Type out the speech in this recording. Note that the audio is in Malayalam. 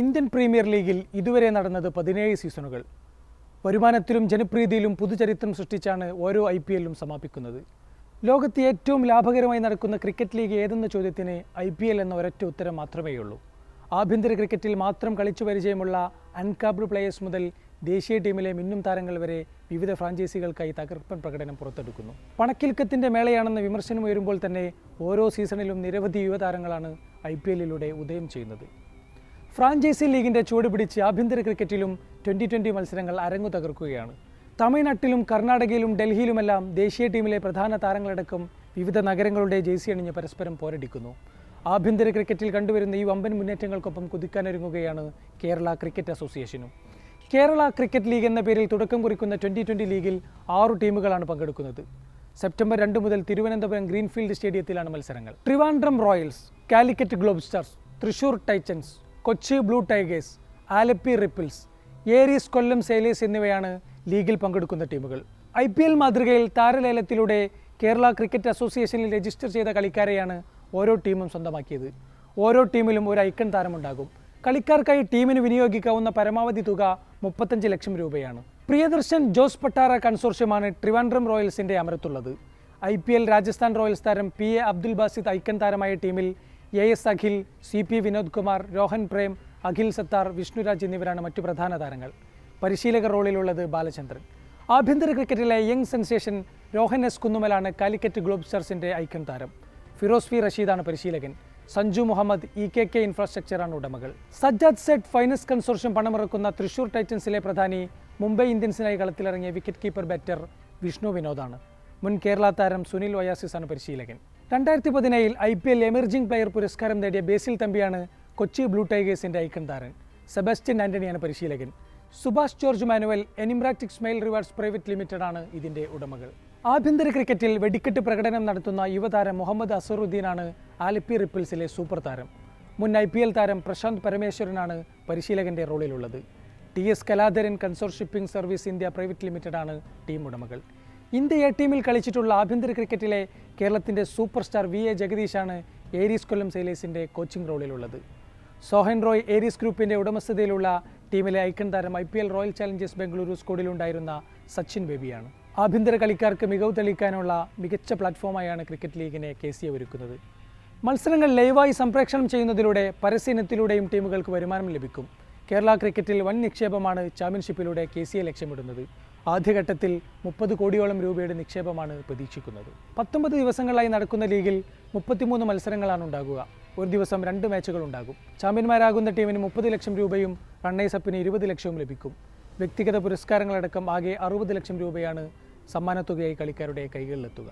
ഇന്ത്യൻ പ്രീമിയർ ലീഗിൽ ഇതുവരെ നടന്നത് പതിനേഴ് സീസണുകൾ. വരുമാനത്തിലും ജനപ്രീതിയിലും പുതുചരിത്രം സൃഷ്ടിച്ചാണ് ഓരോ ഐ പി എല്ലും സമാപിക്കുന്നത്. ലോകത്ത് ഏറ്റവും ലാഭകരമായി നടക്കുന്ന ക്രിക്കറ്റ് ലീഗ് ഏതെന്ന ചോദ്യത്തിന് ഐ പി എൽ എന്ന ഒരൊറ്റ ഉത്തരം മാത്രമേയുള്ളൂ. ആഭ്യന്തര ക്രിക്കറ്റിൽ മാത്രം കളിച്ചു പരിചയമുള്ള അൺകാബ്ഡ് പ്ലേയേഴ്സ് മുതൽ ദേശീയ ടീമിലെ മിന്നും താരങ്ങൾ വരെ വിവിധ ഫ്രാഞ്ചൈസികൾക്കായി തകർപ്പൻ പ്രകടനം പുറത്തെടുക്കുന്നു. പണക്കിൽക്കത്തിന്റെ മേളയാണെന്ന വിമർശനം ഉയരുമ്പോൾ തന്നെ ഓരോ സീസണിലും നിരവധി യുവതാരങ്ങളാണ് ഐ പി എല്ലിലൂടെ ഉദയം ചെയ്യുന്നത്. ഫ്രാഞ്ചൈസി ലീഗിന്റെ ചുവട് പിടിച്ച് ആഭ്യന്തര ക്രിക്കറ്റിലും ട്വന്റി ട്വന്റി മത്സരങ്ങൾ അരങ്ങു തകർക്കുകയാണ്. തമിഴ്നാട്ടിലും കർണാടകയിലും ഡൽഹിയിലുമെല്ലാം ദേശീയ ടീമിലെ പ്രധാന താരങ്ങളടക്കം വിവിധ നഗരങ്ങളുടെ ജേഴ്സി അണിഞ്ഞ് പരസ്പരം പോരടിക്കുന്നു. ആഭ്യന്തര ക്രിക്കറ്റിൽ കണ്ടുവരുന്ന ഈ വമ്പൻ മുന്നേറ്റങ്ങൾക്കൊപ്പം കുതിക്കാനൊരുങ്ങുകയാണ് കേരള ക്രിക്കറ്റ് അസോസിയേഷനും. കേരള ക്രിക്കറ്റ് ലീഗ് എന്ന പേരിൽ തുടക്കം കുറിക്കുന്ന ട്വന്റി ട്വന്റി ലീഗിൽ ആറു ടീമുകളാണ് പങ്കെടുക്കുന്നത്. സെപ്റ്റംബർ രണ്ട് മുതൽ തിരുവനന്തപുരം ഗ്രീൻഫീൽഡ് സ്റ്റേഡിയത്തിലാണ് മത്സരങ്ങൾ. Trivandrum Royals Calicut Globe Stars Thrissur Titans Kochi Blue Tigers Alleppey Ripples Aries Kollam Sailors എന്നിവയാണ് ലീഗിൽ പങ്കെടുക്കുന്ന ടീമുകൾ. ഐ പി എൽ മാതൃകയിൽ താരലേലത്തിലൂടെ കേരള ക്രിക്കറ്റ് അസോസിയേഷനിൽ രജിസ്റ്റർ ചെയ്ത കളിക്കാരെയാണ് ഓരോ ടീമും സ്വന്തമാക്കിയത്. ഓരോ ടീമിലും ഒരു ഐക്കൺ താരമുണ്ടാകും. കളിക്കാർക്കായി ടീമിന് വിനിയോഗിക്കാവുന്ന പരമാവധി തുക മുപ്പത്തഞ്ച് ലക്ഷം രൂപയാണ്. പ്രിയദർശൻ ജോസ് പട്ടാറ കൺസോർഷ്യമാണ് ട്രിവാൻഡ്രം റോയൽസിന്റെ അമരത്തുള്ളത്. I P L Rajasthan Royals താരം P A Abdul Basith icon താരമായ ടീമിൽ A S Akhil C P Vinod Kumar Rohan Prem Akhil Sathar Vishnuraj എന്നിവരാണ് മറ്റു പ്രധാന താരങ്ങൾ. പരിശീലക റോളിലുള്ളത് ബാലചന്ദ്രൻ. ആഭ്യന്തര ക്രിക്കറ്റിലെ യങ് സെൻസേഷൻ രോഹൻ എസ് കുന്നുമലാണ് കാലിക്കറ്റ് ഗ്ലോബ് സ്റ്റാർസിന്റെ ഐക്കൺ താരം. ഫിറോസ് ഫി റഷീദാണ് പരിശീലകൻ. Sanju Muhammad E K K ഇൻഫ്രാസ്ട്രക്ചറാണ് ഉടമകൾ. സജ്ജാദ് സെറ്റ് ഫൈനസ് കൺസോർഷ്യം പണമിറക്കുന്ന തൃശൂർ ടൈറ്റൻസിലെ പ്രധാനി മുംബൈ ഇന്ത്യൻസിനായി കളത്തിലിറങ്ങിയ വിക്കറ്റ് കീപ്പർ ബാറ്റർ വിഷ്ണു വിനോദാണ്. മുൻ കേരള താരം സുനിൽ ഒയാസിസാണ് പരിശീലകൻ. രണ്ടായിരത്തി പതിനേഴിൽ I P L emerging player പുരസ്കാരം നേടിയ ബേസിൽ തമ്പിയാണ് കൊച്ചി ബ്ലൂ ടൈഗേഴ്സിന്റെ ഐക്കൺ താരൻ സെബാസ്റ്റ്യൻ ആന്റണിയാണ് പരിശീലകൻ. Subhash George Manuel enigmatic smile rewards private limited ആണ് ഇതിന്റെ ഉടമകൾ. ആഭ്യന്തര ക്രിക്കറ്റിൽ വെടിക്കെട്ട് പ്രകടനം നടത്തുന്ന യുവതാരം മുഹമ്മദ് അസറുദ്ദീനാണ് ആലപ്പി റിപ്പിൾസിലെ സൂപ്പർ താരം. മുൻ ഐ പി എൽ താരം പ്രശാന്ത് പരമേശ്വരനാണ് പരിശീലകന്റെ റോളിലുള്ളത്. T S Kaladharan കൺസോർഷിപ്പിംഗ് service India private ലിമിറ്റഡാണ് ടീം ഉടമകൾ. ഇന്ത്യ എ ടീമിൽ കളിച്ചിട്ടുള്ള ആഭ്യന്തര ക്രിക്കറ്റിലെ കേരളത്തിന്റെ സൂപ്പർ സ്റ്റാർ വി എ ജഗദീഷാണ് ഏരീസ് കൊല്ലം സെയിലേഴ്സിന്റെ കോച്ചിംഗ് റോളിലുള്ളത്. സോഹൻ റോയ് ഏരീസ് ഗ്രൂപ്പിന്റെ ഉടമസ്ഥതയിലുള്ള ടീമിലെ ഐക്കൺ താരം I P L Royal Challengers Bengaluru സ്കോഡിലുണ്ടായിരുന്ന Sachin ബേബിയാണ്. ആഭ്യന്തര കളിക്കാർക്ക് മികവ് തെളിയിക്കാനുള്ള മികച്ച പ്ലാറ്റ്ഫോമായാണ് ക്രിക്കറ്റ് ലീഗിനെ കെ സി ഒരുക്കുന്നത്. മത്സരങ്ങൾ ലൈവായി സംപ്രേഷണം ചെയ്യുന്നതിലൂടെ പരസ്യനത്തിലൂടെയും ടീമുകൾക്ക് വരുമാനം ലഭിക്കും. കേരള ക്രിക്കറ്റിൽ വൻ നിക്ഷേപമാണ് ചാമ്പ്യൻഷിപ്പിലൂടെ കെ സി എ ലക്ഷ്യമിടുന്നത്. ആദ്യഘട്ടത്തിൽ മുപ്പത് കോടിയോളം രൂപയുടെ നിക്ഷേപമാണ് പ്രതീക്ഷിക്കുന്നത്. പത്തൊമ്പത് ദിവസങ്ങളായി നടക്കുന്ന ലീഗിൽ മുപ്പത്തിമൂന്ന് മത്സരങ്ങളാണ് ഉണ്ടാകുക. ഒരു ദിവസം രണ്ട് മാച്ചുകൾ ഉണ്ടാകും. ചാമ്പ്യന്മാരാകുന്ന ടീമിന് മുപ്പത് ലക്ഷം രൂപയും റണ്ണേഴ്സപ്പിന് ഇരുപത് ലക്ഷവും ലഭിക്കും. വ്യക്തിഗത പുരസ്കാരങ്ങളടക്കം ആകെ അറുപത് ലക്ഷം രൂപയാണ് സമ്മാനത്തുകയായി കളിക്കാരുടെ കൈകളിലെത്തുക.